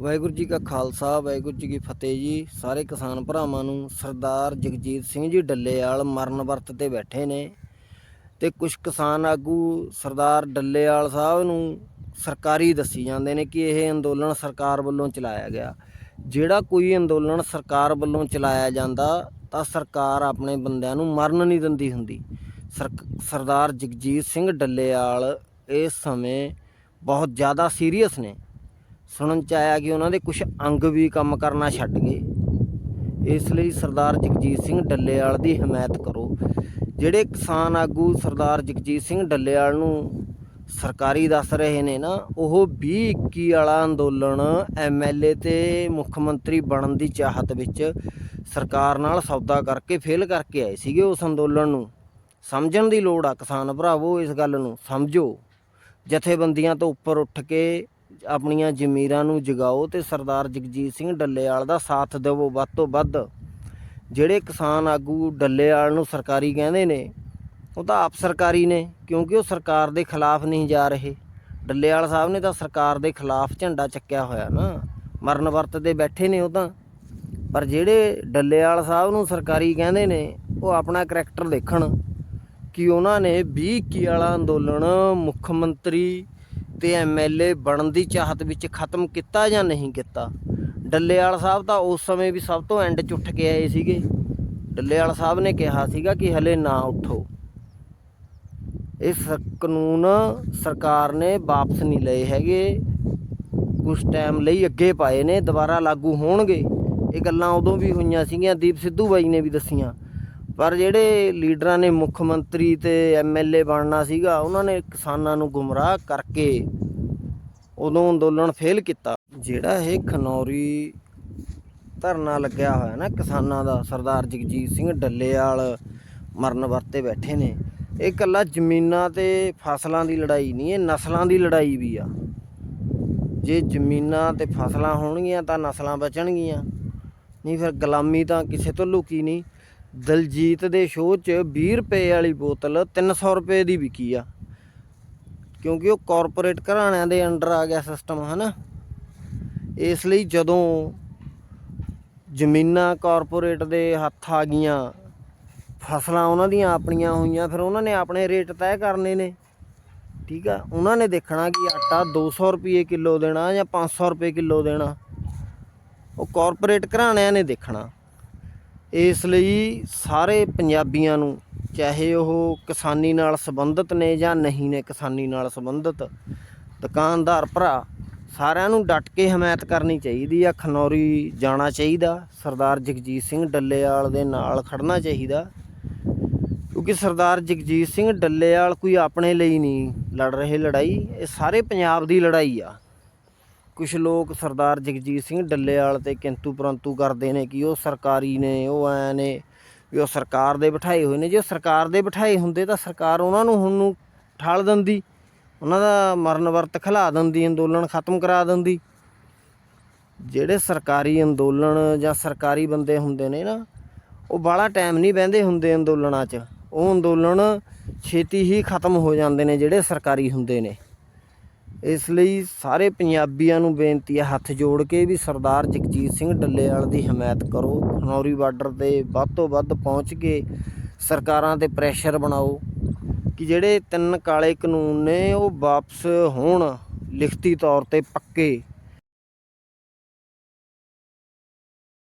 ਵਾਹਿਗੁਰੂ ਜੀ ਕਾ ਖਾਲਸਾ, ਵਾਹਿਗੁਰੂ ਜੀ ਕੀ ਫਤਿਹ ਜੀ। ਸਾਰੇ ਕਿਸਾਨ ਭਰਾਵਾਂ ਨੂੰ ਸਰਦਾਰ ਜਗਜੀਤ ਸਿੰਘ ਜੀ ਡੱਲੇਵਾਲ ਮਰਨ ਵਰਤ ਤੇ ਬੈਠੇ ਨੇ ਤੇ ਕੁਝ ਕਿਸਾਨ ਆਗੂ ਸਰਦਾਰ ਡੱਲੇਵਾਲ ਸਾਹਿਬ ਨੂੰ ਸਰਕਾਰੀ ਦੱਸੀ ਜਾਂਦੇ ਨੇ ਕਿ ਇਹ ਅੰਦੋਲਨ ਸਰਕਾਰ ਵੱਲੋਂ ਚਲਾਇਆ ਗਿਆ। ਜਿਹੜਾ ਕੋਈ ਅੰਦੋਲਨ ਸਰਕਾਰ ਵੱਲੋਂ ਚਲਾਇਆ ਜਾਂਦਾ, ਤਾਂ ਸਰਕਾਰ ਆਪਣੇ ਬੰਦਿਆਂ ਨੂੰ ਮਰਨ ਨਹੀਂ ਦਿੰਦੀ ਹੁੰਦੀ। ਸਰਦਾਰ ਜਗਜੀਤ ਸਿੰਘ ਡੱਲੇਵਾਲ ਇਸ ਸਮੇਂ ਬਹੁਤ ਜ਼ਿਆਦਾ ਸੀਰੀਅਸ ਨੇ। ਸੁਣਨ ਚ ਆਇਆ ਕਿ ਉਹਨਾਂ ਦੇ ਕੁਝ ਅੰਗ ਵੀ ਕੰਮ ਕਰਨਾ ਛੱਡ ਗਏ। ਇਸ ਲਈ ਸਰਦਾਰ ਜਗਜੀਤ ਸਿੰਘ ਡੱਲੇਵਾਲ ਦੀ ਹਮਾਇਤ ਕਰੋ। ਜਿਹੜੇ ਕਿਸਾਨ ਆਗੂ ਸਰਦਾਰ ਜਗਜੀਤ ਸਿੰਘ ਡੱਲੇਵਾਲ ਨੂੰ ਸਰਕਾਰੀ ਦੱਸ ਰਹੇ ਨੇ ਨਾ, ਉਹ 20 21 ਵਾਲਾ ਅੰਦੋਲਨ ਐਮਐਲਏ ਤੇ ਮੁੱਖ ਮੰਤਰੀ ਬਣਨ ਦੀ ਚਾਹਤ ਵਿੱਚ ਸਰਕਾਰ ਨਾਲ ਸੌਦਾ ਕਰਕੇ ਫੇਲ ਕਰਕੇ ਆਏ ਸੀਗੇ ਉਸ ਅੰਦੋਲਨ ਨੂੰ। ਸਮਝਣ ਦੀ ਲੋੜ ਆ ਕਿਸਾਨ ਭਰਾਵੋ ਇਸ ਗੱਲ ਨੂੰ, ਸਮਝੋ। ਜਥੇਬੰਦੀਆਂ ਤੋਂ ਉੱਪਰ ਉੱਠ ਕੇ ਆਪਣੀਆਂ ਜ਼ਮੀਰਾਂ ਨੂੰ ਜਗਾਓ ਤੇ ਸਰਦਾਰ ਜਗਜੀਤ ਸਿੰਘ ਡੱਲੇਵਾਲ ਦਾ ਸਾਥ ਦਿਵੋ ਵੱਧ ਤੋਂ ਵੱਧ। ਜਿਹੜੇ ਕਿਸਾਨ ਆਗੂ ਡੱਲੇਵਾਲ ਨੂੰ ਸਰਕਾਰੀ ਕਹਿੰਦੇ ਨੇ, ਉਹ ਤਾਂ ਆਪ ਸਰਕਾਰੀ ਨੇ, ਕਿਉਂਕਿ ਉਹ ਸਰਕਾਰ ਦੇ ਖਿਲਾਫ ਨਹੀਂ ਜਾ ਰਹੇ। ਡੱਲੇਵਾਲ ਸਾਹਿਬ ਨੇ ਤਾਂ ਸਰਕਾਰ ਦੇ ਖਿਲਾਫ ਝੰਡਾ ਚੱਕਿਆ ਹੋਇਆ ਨਾ, ਮਰਨ ਵਰਤ ਤੇ ਬੈਠੇ ਨੇ ਉਹ ਤਾਂ। ਪਰ ਜਿਹੜੇ ਡੱਲੇਵਾਲ ਸਾਹਿਬ ਨੂੰ ਸਰਕਾਰੀ ਕਹਿੰਦੇ ਨੇ, ਉਹ ਆਪਣਾ ਕਰੈਕਟਰ ਦੇਖਣ ਕਿ ਉਹਨਾਂ ਨੇ 20 21 ਵਾਲਾ ਅੰਦੋਲਨ ਮੁੱਖ ਮੰਤਰੀ ਤੇ ਐਮਐਲਏ ਬਣਨ ਦੀ ਚਾਹਤ ਵਿੱਚ ਖਤਮ ਕੀਤਾ ਜਾਂ ਨਹੀਂ ਕੀਤਾ? ਡੱਲੇਵਾਲ ਸਾਹਿਬ ਤਾਂ ਉਸ ਸਮੇਂ ਵੀ ਸਭ ਤੋਂ ਐਂਡ 'ਚ ਉੱਠ ਕੇ ਆਏ ਸੀਗੇ। ਡੱਲੇਵਾਲ ਸਾਹਿਬ ਨੇ ਕਿਹਾ ਸੀਗਾ ਕਿ ਹਲੇ ਨਾ ਉੱਠੋ। ਇਹ ਸ- ਕਾਨੂੰਨ ਸਰਕਾਰ ਨੇ ਵਾਪਸ ਨਹੀਂ ਲਏ ਹੈਗੇ। ਕੁਝ ਟਾਈਮ ਲਈ ਅੱਗੇ ਪਾਏ ਨੇ, ਦੁਬਾਰਾ ਲਾਗੂ ਹੋਣਗੇ। ਇਹ ਗੱਲਾਂ ਉਦੋਂ ਵੀ ਹੋਈਆਂ ਸੀਗੀਆਂ, ਦੀਪ ਸਿੱਧੂ ਬਾਈ ਨੇ ਵੀ ਦੱਸੀਆਂ। ਪਰ ਜਿਹੜੇ ਲੀਡਰਾਂ ਨੇ ਮੁੱਖ ਮੰਤਰੀ ਤੇ ਐਮਐਲਏ ਬਣਨਾ ਸੀਗਾ, ਉਹਨਾਂ ਨੇ ਕਿਸਾਨਾਂ ਨੂੰ ਗੁੰਮਰਾਹ ਕਰਕੇ ਉਦੋਂ ਅੰਦੋਲਨ ਫੇਲ ਕੀਤਾ। ਜਿਹੜਾ ਇਹ ਖਨੌਰੀ ਧਰਨਾ ਲੱਗਿਆ ਹੋਇਆ ਨਾ ਕਿਸਾਨਾਂ ਦਾ, ਸਰਦਾਰ ਜਗਜੀਤ ਸਿੰਘ ਡੱਲੇਵਾਲ ਮਰਨ ਵਰਤੇ ਬੈਠੇ ਨੇ। ਇਹ ਇਕੱਲਾ ਜ਼ਮੀਨਾਂ ਤੇ ਫਸਲਾਂ ਦੀ ਲੜਾਈ ਨਹੀਂ, ਇਹ ਨਸਲਾਂ ਦੀ ਲੜਾਈ ਵੀ ਆ। ਜੇ ਜ਼ਮੀਨਾਂ ਤੇ ਫਸਲਾਂ ਹੋਣਗੀਆਂ ਤਾਂ ਨਸਲਾਂ ਬਚਣਗੀਆਂ, ਨਹੀਂ ਫਿਰ ਗੁਲਾਮੀ ਤਾਂ ਕਿਸੇ ਤੋਂ ਲੁਕੀ ਨਹੀਂ। ਦਲਜੀਤ ਦੇ ਸ਼ੋਅ 'ਚ 20 ਰੁਪਏ ਵਾਲੀ ਬੋਤਲ 300 ਰੁਪਏ ਦੀ ਵਿਕੀ ਆ। ਕਿਉਂਕਿ ਉਹ ਕਾਰਪੋਰੇਟ ਘਰਾਣਿਆਂ ਦੇ ਅੰਡਰ ਆ ਗਿਆ ਸਿਸਟਮ ਹਨਾ? ਇਸ ਲਈ ਜਦੋਂ ਜ਼ਮੀਨਾਂ ਕਾਰਪੋਰੇਟ ਦੇ ਹੱਥ ਆ ਗਈਆਂ, ਫਸਲਾਂ ਉਹਨਾਂ ਦੀਆਂ ਆਪਣੀਆਂ ਹੋਈਆਂ, ਫਿਰ ਉਹਨਾਂ ਨੇ ਆਪਣੇ ਰੇਟ ਤੈਅ ਕਰਨੇ ਨੇ। ਠੀਕ ਆ? ਉਹਨਾਂ ਨੇ ਦੇਖਣਾ ਕਿ ਆਟਾ 200 ਰੁਪਏ ਕਿਲੋ ਦੇਣਾ ਜਾਂ 500 ਰੁਪਏ ਕਿਲੋ ਦੇਣਾ। ਉਹ ਕਾਰਪੋਰੇਟ ਘਰਾਣਿਆਂ ਨੇ ਦੇਖਣਾ। ਇਸ ਲਈ ਸਾਰੇ ਪੰਜਾਬੀਆਂ ਨੂੰ, ਚਾਹੇ ਉਹ ਕਿਸਾਨੀ ਨਾਲ ਸੰਬੰਧਿਤ ਨੇ ਜਾਂ ਨਹੀਂ ਨੇ ਕਿਸਾਨੀ ਨਾਲ ਸੰਬੰਧਿਤ, ਦੁਕਾਨਦਾਰ ਭਰਾ, ਸਾਰਿਆਂ ਨੂੰ ਡਟ ਕੇ ਹਮਾਇਤ ਕਰਨੀ ਚਾਹੀਦੀ ਆ, ਖਨੌਰੀ ਜਾਣਾ ਚਾਹੀਦਾ, ਸਰਦਾਰ ਜਗਜੀਤ ਸਿੰਘ ਡੱਲੇਵਾਲ ਦੇ ਨਾਲ ਖੜਨਾ ਚਾਹੀਦਾ। ਕਿਉਂਕਿ ਸਰਦਾਰ ਜਗਜੀਤ ਸਿੰਘ ਡੱਲੇਵਾਲ ਕੋਈ ਆਪਣੇ ਲਈ ਨਹੀਂ ਲੜ ਰਹੇ ਲੜਾਈ, ਇਹ ਸਾਰੇ ਪੰਜਾਬ ਦੀ ਲੜਾਈ ਆ। ਕੁਝ ਲੋਕ ਸਰਦਾਰ ਜਗਜੀਤ ਸਿੰਘ ਡੱਲੇਵਾਲ ਤੇ ਕਿੰਤੂ ਪਰੰਤੂ ਕਰਦੇ ਨੇ ਕਿ ਉਹ ਸਰਕਾਰੀ ਨੇ, ਉਹ ਐ ਨੇ ਵੀ ਉਹ ਸਰਕਾਰ ਦੇ ਬਿਠਾਏ ਹੋਏ ਨੇ। ਜੇ ਉਹ ਸਰਕਾਰ ਦੇ ਬਿਠਾਏ ਹੁੰਦੇ ਤਾਂ ਸਰਕਾਰ ਉਹਨਾਂ ਨੂੰ ਹੁਣ ਨੂੰ ਠਾਲ ਦਿੰਦੀ, ਉਹਨਾਂ ਦਾ ਮਰਨ ਵਰਤ ਖਿਲਾ ਦਿੰਦੀ, ਅੰਦੋਲਨ ਖਤਮ ਕਰਾ ਦਿੰਦੀ। ਜਿਹੜੇ ਸਰਕਾਰੀ ਅੰਦੋਲਨ ਜਾਂ ਸਰਕਾਰੀ ਬੰਦੇ ਹੁੰਦੇ ਨੇ ਨਾ, ਉਹ ਬਾਹਲਾ ਟਾਈਮ ਨਹੀਂ ਬਹਿੰਦੇ ਹੁੰਦੇ ਅੰਦੋਲਨਾਂ 'ਚ। ਉਹ ਅੰਦੋਲਨ ਛੇਤੀ ਹੀ ਖਤਮ ਹੋ ਜਾਂਦੇ ਨੇ ਜਿਹੜੇ ਸਰਕਾਰੀ ਹੁੰਦੇ ਨੇ। ਇਸ ਲਈ ਸਾਰੇ ਪੰਜਾਬੀਆਂ ਨੂੰ ਬੇਨਤੀ ਹੈ ਹੱਥ ਜੋੜ ਕੇ ਵੀ ਸਰਦਾਰ ਜਗਜੀਤ ਸਿੰਘ ਡੱਲੇਵਾਲ ਦੀ ਹਮਾਇਤ ਕਰੋ, ਖਨੌਰੀ ਬਾਰਡਰ ਤੇ ਵੱਧ ਤੋਂ ਵੱਧ ਪਹੁੰਚ ਕੇ ਸਰਕਾਰਾਂ ਤੇ ਪ੍ਰੈਸ਼ਰ ਬਣਾਓ ਕਿ ਜਿਹੜੇ ਤਿੰਨ ਕਾਲੇ ਕਾਨੂੰਨ ਨੇ ਉਹ ਵਾਪਸ ਹੋਣ, ਲਿਖਤੀ ਤੌਰ ਤੇ ਪੱਕੇ।